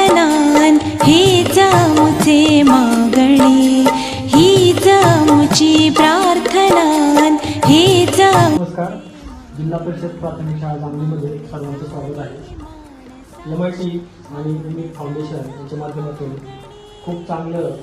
पानान हे जामुचे मागणे. ही जामुची प्रार्थनान हे जाम नमस्कार. जिल्हा परिषद प्राथमिक शाळा जांभलीमध्ये सर्वांचं स्वागत आहे. एम आय टी आणि युनिक फाउंडेशन यांच्या माध्यमातून खूप चांगलं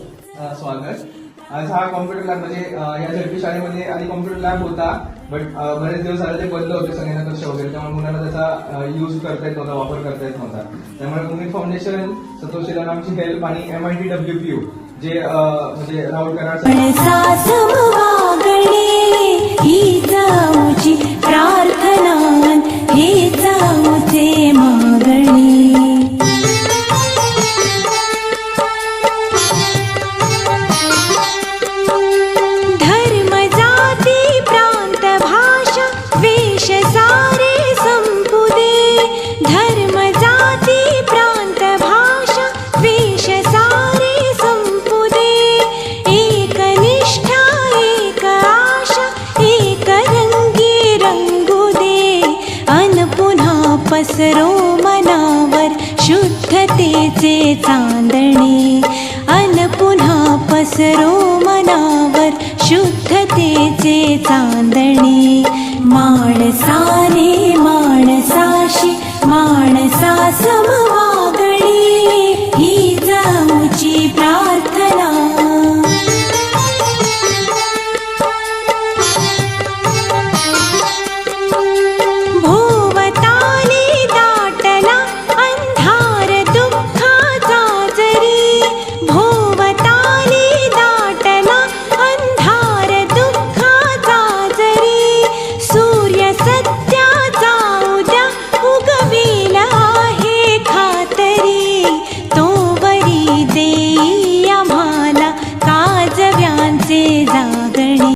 स्वागत. आज हा कॉम्प्युटर लॅब म्हणजे या झडपी शाळेमध्ये आधी कॉम्प्युटर लॅब होता. बट uh, बरेच दिवस आले ते बंद होते संगणक कक्ष वगैरे त्यामुळे मुलांना त्याचा uh, यूज करता येत नव्हता वापर करता येत नव्हता. त्यामुळे मुंबई फाउंडेशन सतोष शेलार आमची हेल्प आणि M I T W P U जे uh, म्हणजे राहुल कराड पसरो मनावर शुद्धतेचे चांदणे. अन पुन्हा पसरो मनावर शुद्धतेचे चांदणे. माणसाने